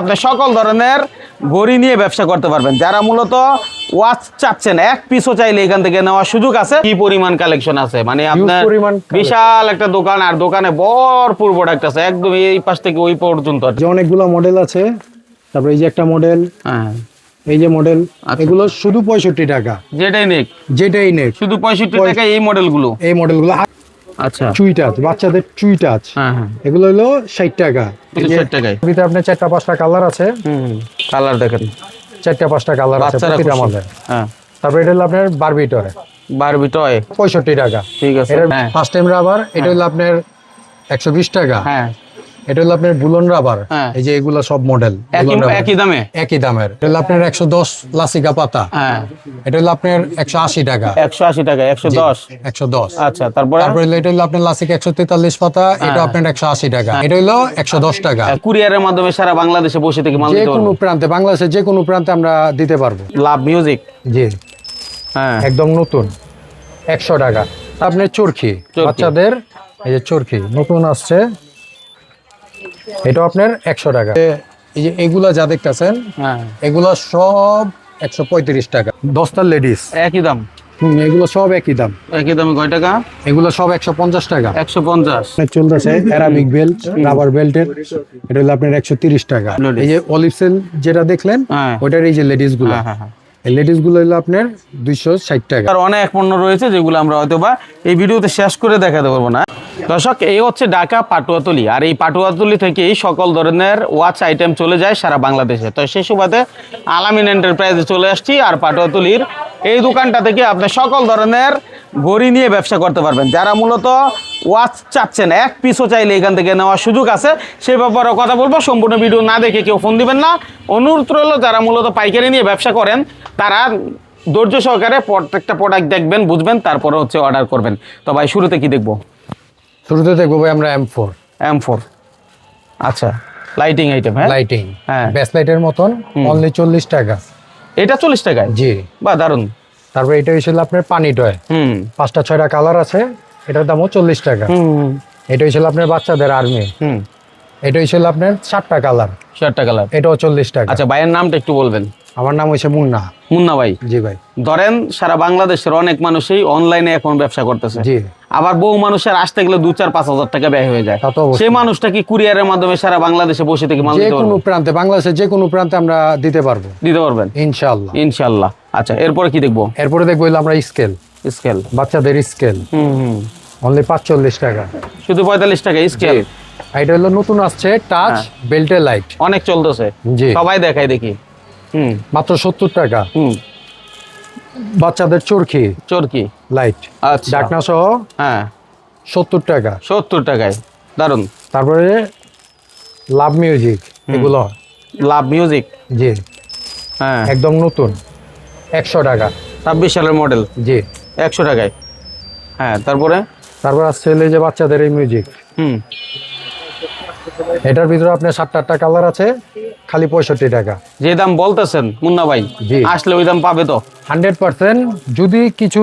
আপনি সকল ধরনের ঘড়ি নিয়ে ব্যবসা করতে পারবেন। যারা মূলত ওয়াচ চাচ্ছেন এক পিসও চাইলে এখান থেকে নেওয়ার সুযোগ আছে। কি পরিমাণ কালেকশন আছে? মানে আপনার বিশাল একটা দোকান আর দোকানে ভরপুর প্রোডাক্ট আছে। একদম এই পাশ থেকে ওই পর্যন্ত যে অনেকগুলো মডেল আছে তারপরে এই যে একটা মডেল হ্যাঁ। এই যে মডেল আচ্ছা। এগুলো শুধু পঁয়ষট্টি টাকা। যেটাই নেক। যেটাই নেক। শুধু পঁয়ষট্টি টাকা এই মডেলগুলো এই মডেলগুলো আচ্ছা। চুই টাচ বাচ্চাদের চুই টাচ হ্যাঁ হ্যাঁ। এগুলো হলো ষাট টাকা। ষাট টাকায়। ভিতরে আপনার চারটা পাঁচটা কালার আছে। হুম কালার দেখেন। চারটা পাঁচটা কালার আছে প্রতিটা মধ্যে হ্যাঁ। তারপরে এটা হলো আপনার বারবি টয় বারবি টয় পঁয়ষট্টি টাকা। ঠিক আছে। ফার্স্ট টাইম রাবার এটা হলো আপনার একশো বিশ টাকা। হ্যাঁ। এটা হলো আপনার বুলন রাবার। হ্যাঁ। এই যে এগুলো সব মডেল একই দামে? একই দামের। এটা হলো আপনার একশো দশ লাসিকা পাতা। হ্যাঁ। এটা হলো আপনার একশো আশি টাকা। একশো আশি টাকা একশো দশ? একশো দশ। আচ্ছা তারপরে? তারপরে এটা হলো আপনার লাসিকা একশো তেতাল্লিশ পাতা। এটা আপনার একশো আশি টাকা। এটা হলো একশো দশ টাকা। কুরিয়ারের মাধ্যমে সারা বাংলাদেশে বসে থেকে মাল যে কোনো প্রান্তে বাংলাদেশের যে কোনো প্রান্তে আমরা দিতে পারব। লাভ মিউজিক জি। হ্যাঁ। একদম নতুন। একশো টাকা। আপনার চরকি। বাচ্চাদের এই যে চরকি নতুন আসছে। এটা আপনার একশো টাকা। এই যে এগুলা যা দেখতেছেন হ্যাঁ। এগুলা সব একশো পঁয়ত্রিশ টাকা। দশটা লেডিস। একই দাম? এগুলো সব একই দাম। একই দামে কয় টাকা? এগুলো সব একশো পঞ্চাশ টাকা। একশো পঞ্চাশ। চলতেছে অ্যারাবিক বেল্ট রাবার বেল্টের এটা হলো আপনার একশো তিরিশ টাকা। এই যে অলিভ সেল যেটা দেখলেন হ্যাঁ। ওইটার এই যে লেডিসগুলো। হ্যাঁ। এই লেডিস হলো আপনার দুইশো ষাট টাকা। আর অনেক পণ্য রয়েছে যেগুলো আমরা হয়তো বা এই ভিডিওতে শেষ করে দেখাতে পারব না। দর্শক, এই হচ্ছে ঢাকা পাটুয়াতলি। আর এই পাটুয়াতলি থেকেই সকল ধরনের ওয়াচ আইটেম চলে যায় সারা বাংলাদেশে। তো সেই সুবাদে আলামিন এন্টারপ্রাইজে চলে আসছি। আর পাটুয়াতলির এই দোকানটা থেকে আপনার সকল ধরনের ঘড়ি নিয়ে ব্যবসা করতে পারবেন। যারা মূলত ওয়াচ চাচ্ছেন এক পিসও চাইলে এখান থেকে নেওয়ার সুযোগ আছে। সে ব্যাপারে কথা বলব সম্পূর্ণ ভিডিও না দেখে কেউ ফোন দিবেন না। অনুরোধ রইল যারা মূলত পাইকারি নিয়ে ব্যবসা করেন তারা ধৈর্য সহকারে প্রত্যেকটা প্রোডাক্ট দেখবেন বুঝবেন তারপরে হচ্ছে অর্ডার করবেন। তো ভাই শুরুতে কি দেখব? শুরুতে দেখব ভাই আমরা এম ফোর এম ফোর আচ্ছা লাইটিং আইটেম হ্যাঁ? লাইটিং হ্যাঁ। ব্যাস লাইটের মতন অনলি চল্লিশ টাকা। এটা চল্লিশ টাকা জি। বা দারুণ তারপরে এটা হয়েছিল আপনার পানি টয় হুম। পাঁচটা ছয়টা কালার আছে এটার দামও চল্লিশ টাকা। হুম। এটা হয়েছিল আপনার বাচ্চাদের আর্মি হুম। এটা হয়েছিল আপনার সাতটা কালার। চারটা কালার। এটাও চল্লিশ টাকা। আচ্ছা ভাইয়ের নামটা একটু বলবেন। আমার নাম হয়েছে মুন্না। মুন্না ভাই। জি ভাই। ধরেন সারা বাংলাদেশের অনেক মানুষই অনলাইনে এখন ব্যবসা করতেছে। জি। আবার বহু মানুষের আসতে গেলে দু চার পাঁচ হাজার টাকা ব্যয় হয়ে যায়। সেই মানুষটা কি কুরিয়ারের মাধ্যমে সারা বাংলাদেশে বসে থেকে মাল যে কোনো প্রান্তে বাংলাদেশের যে কোনো প্রান্তে আমরা দিতে পারব। দিতে পারবেন? ইনশাল্লাহ ইনশাল্লাহ আচ্ছা এরপরে কি দেখব? এরপরে দেখব হলো আমরা স্কেল। স্কেল। বাচ্চাদের স্কেল। হুম হুম। অনলি পাঁচচল্লিশ টাকা। শুধু পঁয়তাল্লিশ টাকা স্কেল। এটা হলো নতুন আসছে টাচ বেল্টে লাইট অনেক চলতেছে। জি। সবাই দেখায় দেখি। মাত্র সত্তর টাকা। হুম। বাচ্চাদের চরকি। চরকি। লাইট আচ্ছা। ডাকনা সহ হ্যাঁ। সত্তর টাকা। সত্তর টাকায়। দারুণ তারপরে লাভ মিউজিক এগুলো। Love music? জি। হ্যাঁ। একদম নতুন। একশো টাকা। ছাব্বিশ সালের মডেল? জি। একশো টাকায়। হ্যাঁ তারপরে? তারপর আসছে যে বাচ্চাদের এই মিউজিক হুম। এটার ভিতরে আপনার সাতটা আটটা কালার আছে খালি পঁয়ষট্টি টাকা। যে দাম বলতেছেন মুন্না ভাই আসলে ওই দাম পাবে তো? হান্ড্রেড পার্সেন্ট যদি কিছু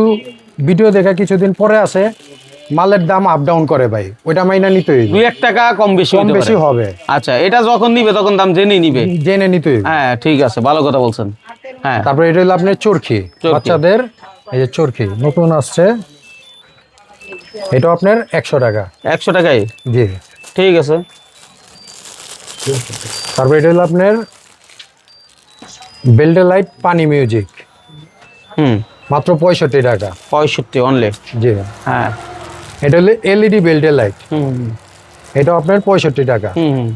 ভিডিও দেখা কিছুদিন পরে আসে মালের দাম আপ ডাউন করে ভাই ওইটা মাইনা নিতে হইবে দুই এক টাকা কম বেশি কম বেশি হবে। আচ্ছা এটা যখন নিবে তখন দাম জেনেই নিবে। জেনে নিতে হইবে হ্যাঁ ঠিক আছে ভালো কথা বলছেন। হ্যাঁ। তারপরে এটা হলো আপনার চরকি। বাচ্চাদের এই যে চরকি নতুন আসছে। এটা আপনার একশো টাকা। একশো টাকায়? জি। ঠিক আছে। তারপরে এটা হলো আপনার বেল্টে লাইট পানি মিউজিক হুম। মাত্র পঁয়ষট্টি টাকা। পঁয়ষট্টি অনলি জি। হ্যাঁ। এটা হলো এলইডি বেল্টে লাইট হুম। এটা আপনার পঁয়ষট্টি টাকা। হুম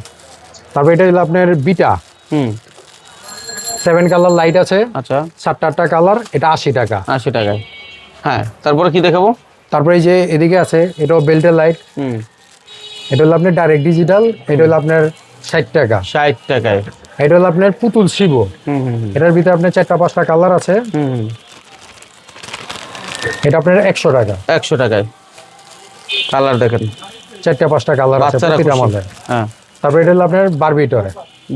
তারপরে এটা হলো আপনার বিটা হুম। সেভেন কালার লাইট আছে। আচ্ছা। সাতটা আটটা কালার এটা আশি টাকা। আশি টাকায়। হ্যাঁ তারপরে কি দেখাবো? তারপরে যে এদিকে আছে এটাও বেল্টের লাইট হুম। এটা হলো আপনার ডাইরেক্ট ডিজিটাল এটা হলো আপনার ষাট টাকা। ষাট টাকায়। এটা হলো আপনার পুতুল শিব। এটার ভিতরে আপনার চারটা পাঁচটা কালার আছে। এটা আপনার একশো টাকা। একশো টাকায়। কালার দেখেন। চারটা পাঁচটা কালার আছে প্রতিটা মধ্যে হ্যাঁ। তারপরে এটা হলো আপনার বারবি টয়।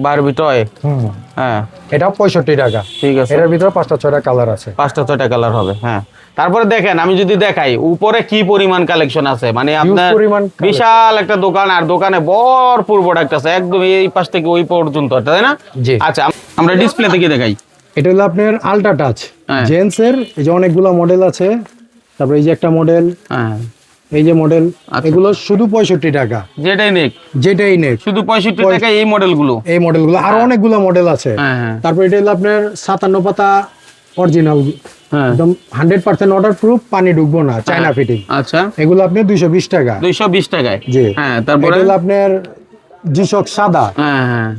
Barbie toy. হুম। হ্যাঁ। এটা পঁয়ষট্টি টাকা। ঠিক আছে। এটার ভিতরে পাঁচটা ছয়টা কালার আছে। পাঁচটা ছয়টা কালার হবে। হ্যাঁ। তারপরে দেখেন আমি যদি দেখাই উপরে কি পরিমাণ কালেকশন আছে? মানে আপনার বিশাল একটা দোকান আর দোকানে ভরপুর প্রোডাক্ট আছে। একদম এই পাশ থেকে ওই পর্যন্ত তাই না? আচ্ছা আমরা ডিসপ্লে থেকে দেখাই? এটা হলো আপনার আলট্রা টাচ হ্যাঁ। জেন্টসের এই যে অনেকগুলো মডেল আছে। তারপরে এই যে একটা মডেল হ্যাঁ। এই যে মডেল আচ্ছা। এগুলো শুধু পঁয়ষট্টি টাকা। যেটাই নেক। যেটাই নেক। শুধু পঁয়ষট্টি টাকা এই মডেলগুলো এই মডেলগুলো আরও অনেকগুলো মডেল আছে। হ্যাঁ হ্যাঁ। তারপর এটা হলো আপনার সাতান্ন পাতা অরিজিনাল হ্যাঁ। একদম হান্ড্রেড পার্সেন্ট অর্ডার প্রুফ পানি ঢুকবো না চায়না ফিটিং আচ্ছা। এগুলো আপনি দুইশো বিশ টাকা। দুইশো বিশ টাকায়? জি। হ্যাঁ তারপরে? আপনার সাদা। হ্যাঁ হ্যাঁ।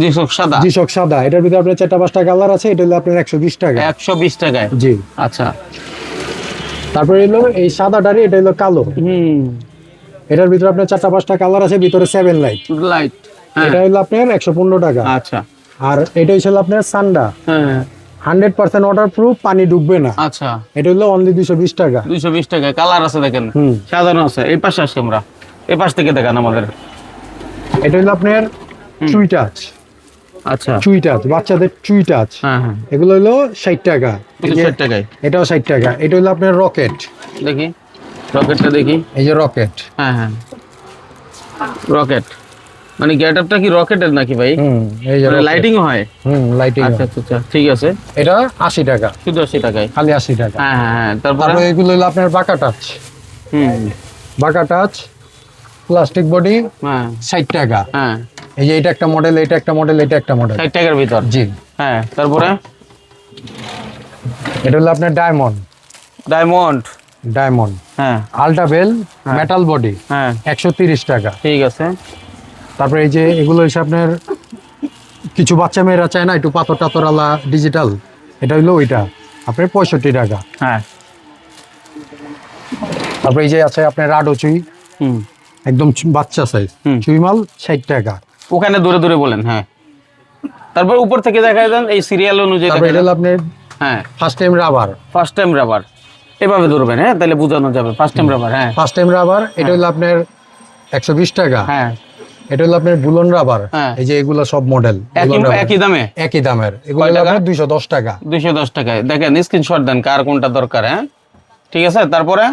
জি সাদা? জিশক সাদা। এটার ভিতরে আপনার চারটা পাঁচটা কালার আছে এটা হলো আপনার একশো বিশ টাকা। একশো বিশ টাকায়? জি। আচ্ছা। তারপরে এই সাদাটারই এটা হলো কালো। হুম। এটার ভিতরে আপনার চারটা পাঁচটা কালার আছে ভিতরে সেভেন লাইট লাইট হ্যাঁ। এটা হলো আপনার একশো পনেরো টাকা। আচ্ছা। আর এটা হচ্ছে আপনার সান্ডা হ্যাঁ। হান্ড্রেড পার্সেন্ট অর্ডার প্রুফ পানি ঢুকবে না। আচ্ছা। এটা হলো অনলি দুইশো বিশ টাকা। দুইশো বিশ টাকায় কালার আছে দেখেন। সাজানো আছে এই পাশে আসি আমরা। এই পাশ থেকে দেখান আমাদের। এটা হলো আপনার চুই টাচ আচ্ছা। চুই টাচ বাচ্চাদের চুই টাচ হ্যাঁ হ্যাঁ। এগুলো হলো ষাট টাকা। ষাট টাকায়। এটাও ষাট টাকা। এটা হলো আপনার রকেট দেখি। রকেটটা দেখি। এই যে রকেট হ্যাঁ হ্যাঁ। রকেট মানে গেট আপটা কি রকেটের নাকি ভাই? যে লাইটিং হয়? হুম লাইটিং আচ্ছা আচ্ছা আচ্ছা ঠিক আছে। এটা আশি টাকা। শুধু আশি টাকায়? খালি আশি টাকা। হ্যাঁ হ্যাঁ হ্যাঁ তারপরে? এগুলো হলো আপনার বাঁকা টাচ হুম। বাঁকা টাচ প্লাস্টিক বডি হ্যাঁ। ষাট টাকা। হ্যাঁ। এই যে এটা একটা মডেল এটা একটা মডেল এটা একটা মডেল ষাট টাকার ভিতর? জি। হ্যাঁ তারপরে? এটা হলো আপনার ডায়মন্ড ডায়মন্ড ডায়মন্ড হ্যাঁ। আলট্রা বেল মেটাল বডি হ্যাঁ। একশো তিরিশ টাকা। ঠিক আছে। তারপরে এই যে এগুলো হচ্ছে আপনার কিছু বাচ্চা মেয়েরা চায় না একটু পাথর টাথরালা ডিজিটাল এটা হইল ওইটা। আপনার পঁয়ষট্টি টাকা। হ্যাঁ। তারপরে এই যে আছে আপনার রাডো চুই। হুম। একদম বাচ্চা সাইজ চুই মাল ষাট টাকা। ওখানে দূরে দূরে বলেন হ্যাঁ। তারপর উপর থেকে দেখা দেন এই সিরিয়াল অনুযায়ী তারপরে এটা। আপনার হ্যাঁ। First time rubber first time rubber এভাবে ধরবেন হ্যাঁ তাহলে বোঝানো যাবে ফার্স্ট টাইম রাবার হ্যাঁ। ফার্স্ট টাইম রাবার এটা হলো আপনার একশো বিশ টাকা। হ্যাঁ। এটা হলো আপনার বুলন রাবার। হ্যাঁ। এই যে এগুলো সব মডেল একই দামে? একই দামের। এগুলো? আপনার দুইশো দশ টাকা। দুইশো দশ টাকায়। দেখেন স্ক্রিনশট দেন কার কোনটা দরকার হ্যাঁ? ঠিক আছে? তারপরে?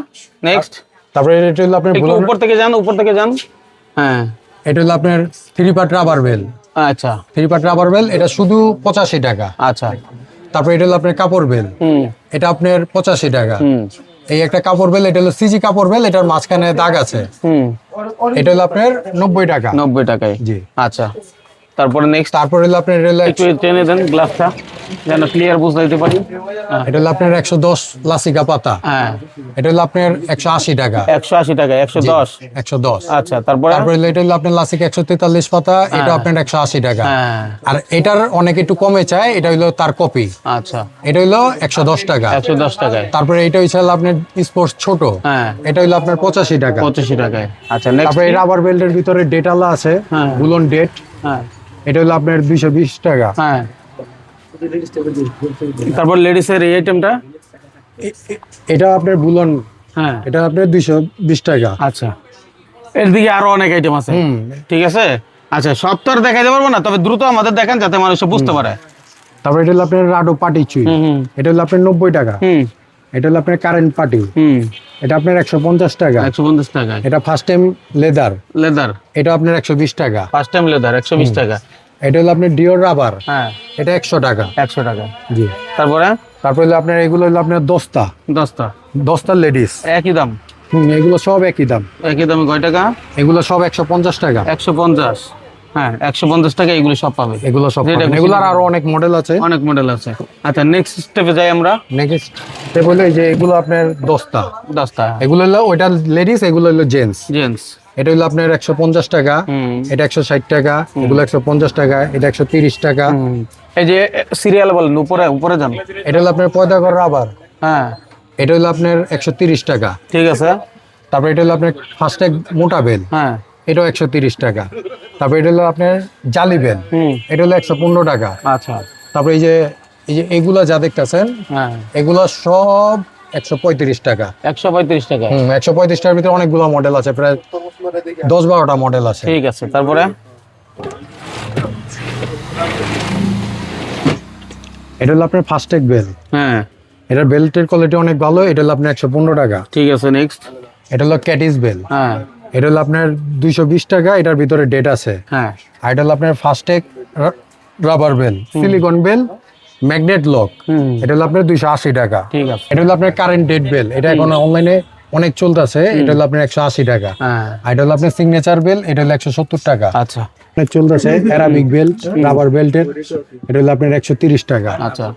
নেক্সট তারপরে এটা হলো আপনার উপর থেকে যান উপর থেকে যান। হ্যাঁ। এটা হলো আপনার থ্রি পার্ট রাবার বেল আচ্ছা। থ্রি পার্ট রাবার বেল এটা শুধু পঁচাশি টাকা। আচ্ছা। তারপরে এটা হলো আপনার কাপড় বেল হুম। এটা আপনার পঁচাশি টাকা। হুম। এই একটা কাপড় বেল এটা হলো সিজি কাপড় বেল এটার মাঝখানে দাগ আছে। হুম। এটা হলো আপনার নব্বই টাকা। নব্বই টাকায়। জি। আচ্ছা। তারপরে নেক্সট তারপর হলো আপনার হলো একটু টেনে দেন গ্লাসটা যেন ক্লিয়ার বুঝতে দিতে পারি। হ্যাঁ। এটা হলো আপনার একশো দশ লাসিকা পাতা। হ্যাঁ। এটা হলো আপনার একশো আশি টাকা। একশো আশি টাকা একশো দশ। একশো দশ। আচ্ছা তারপরে? তারপরে এটা হলো আপনার লাসিকা একশো তেতাল্লিশ পাতা এটা আপনার একশো আশি টাকা। হ্যাঁ। আর এটার অনেক একটু কমে চায় এটা হলো তার কপি আচ্ছা। এটা হলো একশো দশ টাকা। একশো দশ টাকায়। তারপরে এটা হচ্ছে হলো আপনার স্পোর্টস ছোট। হ্যাঁ। এটা হলো আপনার পঁচাশি টাকা। পঁচাশি টাকায়। আচ্ছা নেক্সট তারপরে রাবার বেল্টের ভিতরে ডেটালা আছে। হ্যাঁ। বুলন ডেট হ্যাঁ। এটা হলো আপনার দুইশো বিশ টাকা। হ্যাঁ। তারপর লেডিসের এই আইটেমটা এটা আপনার বুলন। হ্যাঁ। এটা আপনার দুইশো বিশ টাকা। আচ্ছা। এর দিকে আরও অনেক আইটেম আছে। ঠিক আছে? আচ্ছা সব তো আর দেখাইতে পারব না তবে দ্রুত আমাদের দেখান যাতে মানুষ বুঝতে পারে। তারপরে এটা হলো আপনার রাডো পাটি চুই। এটা হলো আপনার নব্বই টাকা। এটা হলো আপনার কারেন্ট হুম। এটা আপনার একশো পঞ্চাশ টাকা। একশো পঞ্চাশ টাকায় এটা ফার্স্ট টাইম লেদার লেদার এটা আপনার একশো বিশ টাকা। ফার্স্ট টাইম লেদার একশো বিশ টাকা। এটা হলো আপনার ডিওর রাবার হ্যাঁ। এটা একশো টাকা। একশো টাকা। জি। তারপরে? তারপরে হলো আপনার এগুলো হলো আপনার দস্তা। দশটা দস্তা লেডিস একই দাম? হুম এগুলো সব একই দাম। একই দামে কয় টাকা? এগুলো সব একশো পঞ্চাশ টাকা। একশো পঞ্চাশ। হ্যাঁ একশো পঞ্চাশ টাকা এগুলো সব পাবে। এগুলো সব এগুলোর আরও অনেক মডেল আছে। অনেক মডেল আছে। আচ্ছা নেক্সট স্টেপে যাই আমরা। নেক্সট যে এগুলো আপনার দস্তা। দশটা এগুলো হলো ওইটা লেডিস এগুলো হলো জেন্টস জেন্টস এটা হলো আপনার একশো পঞ্চাশ টাকা এটা একশো ষাট টাকা এগুলো একশো পঞ্চাশ টাকা এটা একশো তিরিশ টাকা। এই যে সিরিয়াল বলেন উপরে উপরে যান। এটা হলো আপনার পয়দাগর রাবার হ্যাঁ। এটা হলো আপনার একশো তিরিশ টাকা। ঠিক আছে। তারপর এটা হলো আপনার ফার্স্ট্যাগ মোটা বেল। হ্যাঁ। এটাও একশো তিরিশ টাকা। তারপর এটা হলো আপনার জালি বেল। হুম। এটা হলো একশো পনেরো টাকা। আচ্ছা। তারপর এই যে এই যে এগুলা যা দেখতেছেন হ্যাঁ। এগুলো সব একশো পঁয়ত্রিশ টাকা। একশো পঁয়ত্রিশ টাকা। হুম একশো পঁয়ত্রিশ টাকার ভিতরে অনেকগুলো মডেল আছে প্রায় দশ বারোটা মডেল আছে। ঠিক আছে তারপরে? এটা হলো আপনার ফাস্টেক বেল। হ্যাঁ। এটার বেল্টের কোয়ালিটি অনেক ভালো এটা হলো আপনার একশো পনেরো টাকা। ঠিক আছে নেক্সট এটা হলো ক্যাটিস বেল। হ্যাঁ। এটা হলো আপনার দুইশো বিশ টাকা এটার ভিতরে ডেট আছে। হ্যাঁ। আর এটা হলো আপনার Fastrack rubber belt silicone belt magnet lock এটা হলো আপনার দুইশো আশি টাকা। ঠিক আছে। এটা হলো আপনার কারেন্ট ডেট বেল এটা এখন অনলাইনে অনেক চলতেছে। এটা হলো আপনার একশো আশি টাকা। হ্যাঁ। আর এটা হলো আপনার সিগনেচার বেল এটা হলো একশো সত্তর টাকা। আচ্ছা। অনেক চলতেছে অ্যারাবিক বেল্ট রাবার বেল্টের এটা হলো আপনার একশো তিরিশ টাকা। আচ্ছা।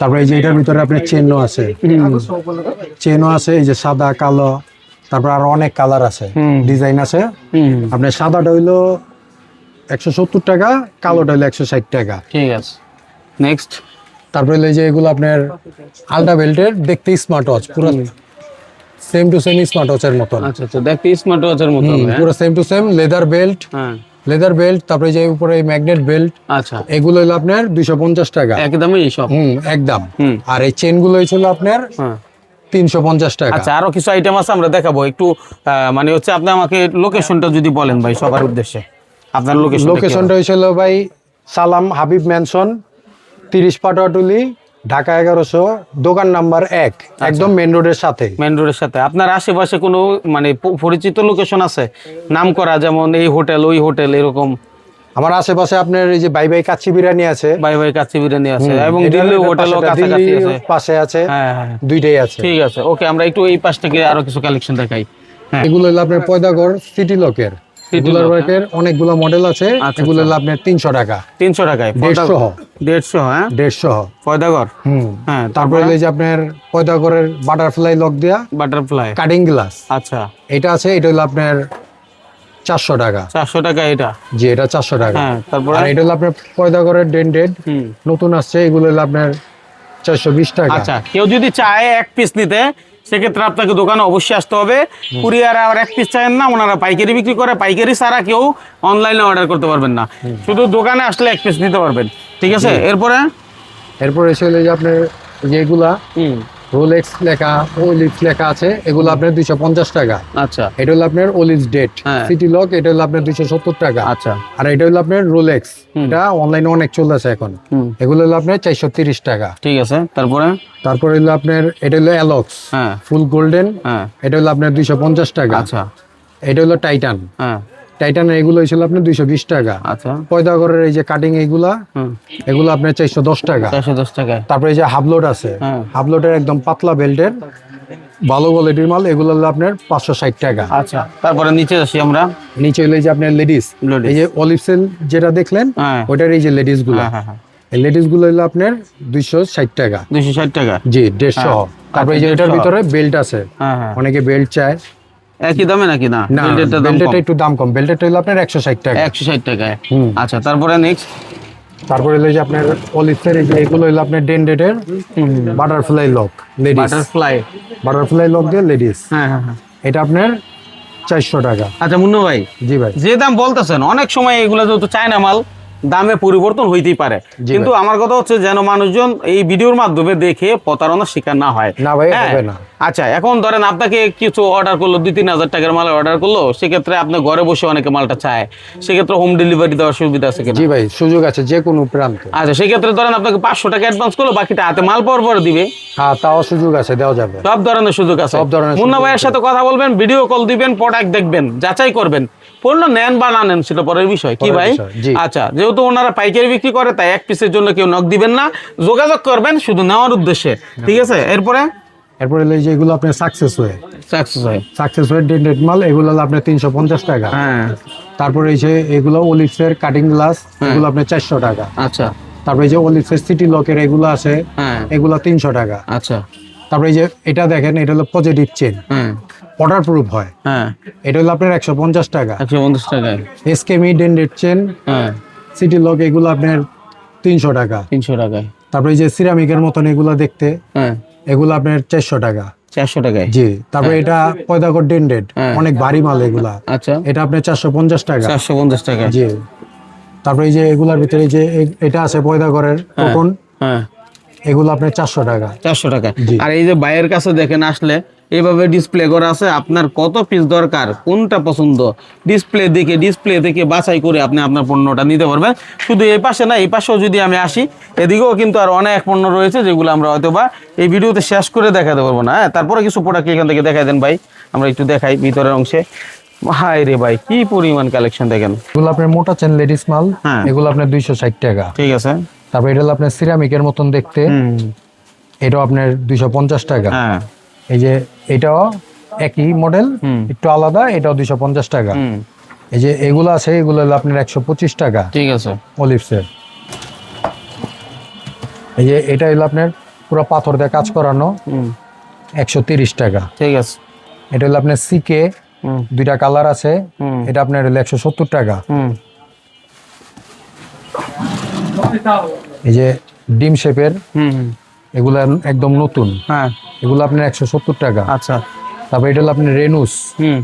তারপরে এই যে এটার ভিতরে আপনার চেনও আছে। চেনও আছে এই যে সাদা কালো। তারপর আরও অনেক কালার আছে ডিজাইন আছে। আপনার সাদাটা হইল একশো সত্তর টাকা কালোটা হইল একশো ষাট টাকা। ঠিক আছে। নেক্সট তারপরে হইল যে এগুলো আপনার আলট্রা বেল্টের দেখতে স্মার্ট ওয়াচ পুরো সেম টু সেম স্মার্ট ওয়াচের মতন। আচ্ছা আচ্ছা দেখতে স্মার্ট ওয়াচের মতো হ্যাঁ? পুরো same to same leather belt হ্যাঁ। লেদার বেল্ট তারপরে যে উপরে ম্যাগনেট বেল্ট আচ্ছা। এগুলো হলো আপনার দুইশো পঞ্চাশ টাকা। একদমই সব। হুম একদম। আর এই চেনগুলো হয়েছিল আপনার হ্যাঁ তিনশো পঞ্চাশ টাকা। আচ্ছা আরও কিছু আইটেম আছে আমরা দেখাবো। একটু মানে হচ্ছে আপনি আমাকে লোকেশনটা যদি বলেন ভাই সবার উদ্দেশ্যে। আপনার লোকেশন লোকেশনটা ভাই সালাম হাবিব ম্যানশন ঢাকা এগারোশো দোকান নাম্বার এক একদম মেন রোডের সাথে। মেন রোডের সাথে। আপনার আশেপাশে কোনো মানে পরিচিত লোকেশন আছে? নাম করা যেমন এই হোটেল ওই হোটেল এরকম? আমার আশেপাশে আপনার এই যে বাই বাই কাচ্চি বিরিয়ানি আছে। বাই বাই কাচ্চি বিরিয়ানি আছে এবং দিল্লি হোটেলও কাছাকাছি আছে। পাশে আছে হ্যাঁ হ্যাঁ দুইটাই আছে। ঠিক আছে ওকে আমরা একটু এই পাশ থেকে আরও কিছু কালেকশন দেখাই। হ্যাঁ। এগুলো হলো আপনার পয়দাগর সিটি লকের। এগুলোর ওয়ার্কের অনেকগুলো মডেল আছে আচ্ছা, এগুলো হলো আপনার তিনশো টাকা। তিনশো টাকায় দেড়শো। দেড়শো হ্যাঁ? দেড়শো। পয়দাগর হুম। হ্যাঁ তারপরে? এই যে আপনার পয়দাগরের বাটারফ্লাই লক দেয়া বাটারফ্লাই কাটিং গ্লাস আচ্ছা। এটা আছে এটা হলো আপনার চারশো টাকা। চারশো টাকা এটা। জি এটা চারশো টাকা। হ্যাঁ তারপরে? আর এটা হলো আপনার পয়দাগরের ডেন্টেড হুম। নতুন আসছে এগুলো হলো আপনার চারশো বিশ টাকা। আচ্ছা কেউ যদি চায় এক পিস নিতে সেক্ষেত্রে আপনাকে দোকানে অবশ্যই আসতে হবে। কুরিয়ার আর এক পিস চান না ওনারা পাইকারি বিক্রি করে পাইকারি ছাড়া কেউ অনলাইনে অর্ডার করতে পারবেন না। শুধু দোকানে আসলে এক পিস নিতে পারবেন। ঠিক আছে? এরপরে? এরপর এসে হলো যে আপনার যেগুলা রোলেক্স লেখা ওলিক্স লেখা আছে এগুলো আপনার দুইশো পঞ্চাশ টাকা। আচ্ছা। এটা হলো আপনার ওলিক্স ডেট। সিটি লক এটা হলো আপনার দুইশো সত্তর টাকা। আচ্ছা। আর এটা হলো আপনার রোলেক্স এটা অনলাইনে অনেক চলতেছে এখন। এগুলো হলো আপনার চারশো তিরিশ টাকা। ঠিক আছে তারপরে? তারপর হলো আপনার এটা হলো অ্যালক্স ফুল গোল্ডেন এটা হলো আপনার দুইশো পঞ্চাশ টাকা। আচ্ছা। এটা হলো টাইটান হ্যাঁ। টাইটানের এগুলো হয়েছিল আপনার দুইশো বিশ টাকা। আচ্ছা। পয়দাগরের এই যে কাটিং এইগুলা হুম। এগুলো আপনার চারশো দশ টাকা। চারশো দশ টাকা। তারপরে এই যে হাবলোড আছে হ্যাঁ। হাবলোডের একদম পাতলা বেল্টের ভালো কোয়ালিটির মাল এগুলো হলো আপনার পাঁচশো ষাট টাকা। আচ্ছা তারপরে নিচে আসি আমরা। নিচে হলো যে আপনার লেডিস এই যে অলিভসেল যেটা দেখলেন হ্যাঁ। ওটার এই যে লেডিসগুলো। হ্যাঁ হ্যাঁ হ্যাঁ। এই লেডিসগুলো হলো আপনার দুইশো ষাট টাকা। দুইশো ষাট টাকা। জি দেড়শো। তারপরে এই যে এটার ভিতরে বেল্ট আছে। হ্যাঁ হ্যাঁ। অনেকে বেল্ট চায়। একই দামে নাকি? না বেল্টেরটা দাম বেল্টেটা কম। একটু দাম কম। বেল্টেরটা হলো আপনার একশো ষাট টাকা। একশো ষাট টাকায় আচ্ছা তারপরে নেক্সট তারপরে হলো যে আপনার অলিভসের এই যে এগুলো হলো আপনার ডেন্ডেটের butterfly lock ladies butterfly butterfly lock দিয়ে লেডিস হ্যাঁ হ্যাঁ হ্যাঁ। এটা আপনার চারশো টাকা। আচ্ছা মুন্নু ভাই জি ভাই। যে দাম বলতেছেন অনেক সময় এগুলো যেহেতু চায়না মাল দামে পরিবর্তন হইতেই পারে। কিন্তু আমার কথা হচ্ছে যেন মানুষজন এই ভিডিওর মাধ্যমে দেখে প্রতারণার শিকার না হয়। না ভাই, হ্যাঁ? হবে না। আচ্ছা এখন ধরেন আপনাকে কিছু অর্ডার করল দুই তিন হাজার টাকার মাল অর্ডার করল সেক্ষেত্রে আপনি ঘরে বসে অনেকে মালটা চায়। সেক্ষেত্রে হোম ডেলিভারি দেওয়ার সুবিধা আছে জি ভাই সুযোগ আছে যে কোনো প্রান্তে। আচ্ছা সেক্ষেত্রে ধরেন আপনাকে পাঁচশো টাকা অ্যাডভান্স করল বাকিটা হাতে মাল পর পর দিবে। হ্যাঁ তাও সুযোগ আছে দেওয়া যাবে। সব ধরনের সুযোগ আছে। সব ধরনের মুন্না ভাইয়ের সাথে কথা বলবেন ভিডিও কল দিবেন প্রোডাক্ট দেখবেন যাচাই করবেন। পণ্য নেন বা না নেন সেটা পরের বিষয়। কি ভাই? আচ্ছা জি। যেহেতু ওনারা পাইকারি বিক্রি করে তাই এক পিসের জন্য কেউ নক দিবেন না। যোগাযোগ করবেন শুধু নেওয়ার উদ্দেশ্যে। ঠিক আছে? এরপরে? এরপরে এই যে এগুলো আপনার সাকসেস হয়ে সাকসেস হয় সাকসেস হয়ে ডেন্টেড মাল এগুলো হলো আপনার তিনশো পঞ্চাশ টাকা। হ্যাঁ। তারপরে এই যে এগুলো অলিভসের কাটিং গ্লাস এগুলো আপনার চারশো টাকা। আচ্ছা। তারপরে এই যে অলিভসের সিটি লকের এগুলো আছে হ্যাঁ। এগুলো তিনশো টাকা। আচ্ছা। তারপরে এই যে এটা দেখেন এটা হলো পজিটিভ চেন অর্ডার প্রুফ হয়। হ্যাঁ। এটা হলো আপনার একশো পঞ্চাশ টাকা। একশো পঞ্চাশ টাকায় এসকেমি ডেন্টেড চেন হ্যাঁ। সিটি লক এগুলো আপনার তিনশো টাকা। তিনশো টাকায়। তারপরে যে সিরামিকের মতন এগুলো দেখতে হ্যাঁ। এগুলো আপনার চারশো টাকা। চারশো টাকায়? জি তারপরে এটা পয়দাকর ডেন্টেড হ্যাঁ। অনেক ভারী মাল এগুলা। আচ্ছা। এটা আপনার চারশো পঞ্চাশ টাকা। চারশো পঞ্চাশ টাকা। জি। তারপরে এই যে এগুলার ভিতরে যে এটা আছে পয়দাগরের কোটন। হ্যাঁ। এগুলো আপনার চারশো টাকা। চারশো টাকা। আর এই যে বাইরের কাছে দেখেন আসলে এইভাবে ডিসপ্লে করা আছে। আপনার কত পিস দরকার কোনটা পছন্দ? ডিসপ্লে দেখে ডিসপ্লে বাছাই করে আপনি আপনার পণ্যটা নিতে পারবেন। শুধু এই পাশে না এই পাশেও যদি আমি আসি এদিকেও কিন্তু আর অনেক পণ্য রয়েছে যেগুলো আমরা হয়তো বা এই ভিডিওতে শেষ করে দেখাতে পারব না। হ্যাঁ তারপরে কিছু প্রোডাক্ট এখান থেকে দেখাই দেন ভাই। আমরা একটু দেখাই ভিতরের অংশে। হাই রে ভাই কি পরিমাণ কালেকশন দেখেন। এগুলো আপনার মোটা চেন লেডিস মাল। হ্যাঁ। এগুলো আপনার দুইশো ষাট টাকা। ঠিক আছে। তারপর এটা হলো আপনার সিরামিকের মতন দেখতে। হুম। এটাও আপনার দুইশো পঞ্চাশ টাকা। হ্যাঁ। এই যে এটাও একই মডেল একটু আলাদা এটাও দুইশো পঞ্চাশ টাকা। এই যে এগুলো আছে এগুলো হলো আপনার একশো পঁচিশ টাকা। ঠিক আছে। অলিভসের। এই যে এটা হলো আপনার পুরো পাথর দিয়ে কাজ করানো। হুম। একশো তিরিশ টাকা। ঠিক আছে। এটা হলো আপনার সিকে দুইটা কালার আছে। হুম। এটা আপনার হলো একশো সত্তর টাকা। হুম। এই যে ডিম শেপের হুম। একদম নতুন। হ্যাঁ। এগুলো আপনার একশো সত্তর টাকা। আচ্ছা। তারপর এটা হলো আপনার রেনুস। হুম।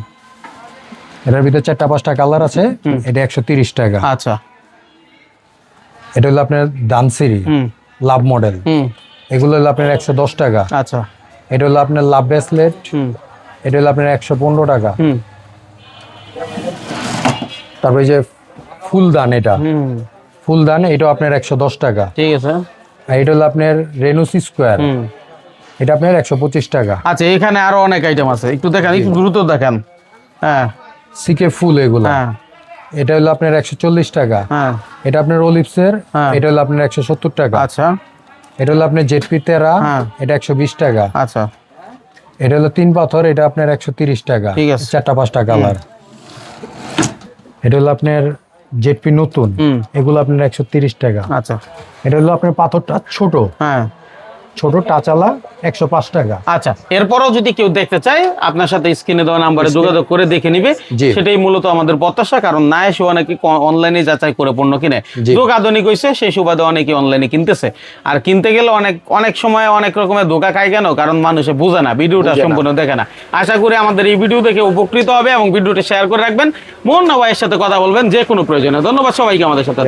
এটার ভিতরে চারটা পাঁচটা কালার আছে। এটা একশো তিরিশ টাকা। আচ্ছা। এটা হলো আপনার দানসিরি। হুম। লাভ মডেল। হুম। এগুলো হলো আপনার একশো দশ টাকা। আচ্ছা। এটা হলো আপনার লাভ ব্রেসলেট। এটা হলো আপনার একশো পনেরো টাকা। তারপর এই যে ফুলদান এটা। হুম। ফুলদান এটাও আপনার একশো দশ টাকা। ঠিক আছে। আর এটা হলো আপনার রেনুসি স্কোয়ার এটা আপনার একশো পঁচিশ টাকা। আচ্ছা এখানে আরও অনেক আইটেম আছে। একটু দেখান একটু দ্রুত দেখান। হ্যাঁ। সিকে ফুল এগুলো। হ্যাঁ। এটা হলো আপনার একশো চল্লিশ টাকা। হ্যাঁ। এটা আপনার অলিভসের হ্যাঁ। এটা হলো আপনার একশো সত্তর টাকা। আচ্ছা। এটা হলো আপনার জেটপি তেরা হ্যাঁ। এটা একশো বিশ টাকা। আচ্ছা। এটা হলো তিন পাথর এটা আপনার একশো তিরিশ টাকা। ঠিক আছে। চারটা পাঁচটা কালার। এটা হলো আপনার জেটপি নতুন এগুলো আপনার একশো তিরিশ টাকা। আচ্ছা। এটা হলো আপনার পাথরটা ছোট। হ্যাঁ। ছোট টাচালা একশো পাঁচ টাকা। আচ্ছা এরপরও যদি কেউ দেখতে চায় আপনার সাথে স্ক্রিনে দেওয়া নাম্বারে যোগাযোগ করে দেখে নিবে। সেটাই মূলত আমাদের প্রত্যাশা কারণ না এসে অনেকে অনলাইনে যাচাই করে পণ্য কিনে। যোগ আধুনিক হয়েছে সেই সুবাদে অনেকে অনলাইনে কিনতেছে। আর কিনতে গেলে অনেক অনেক সময় অনেক রকমের ধোকা খায় কেন? কারণ মানুষে বোঝে না ভিডিওটা সম্পূর্ণ দেখে না। আশা করি আমাদের এই ভিডিও দেখে উপকৃত হবে এবং ভিডিওটা শেয়ার করে রাখবেন। মোহন ভাইয়ের সাথে কথা বলবেন যে কোনো প্রয়োজনে। ধন্যবাদ সবাইকে আমাদের সাথে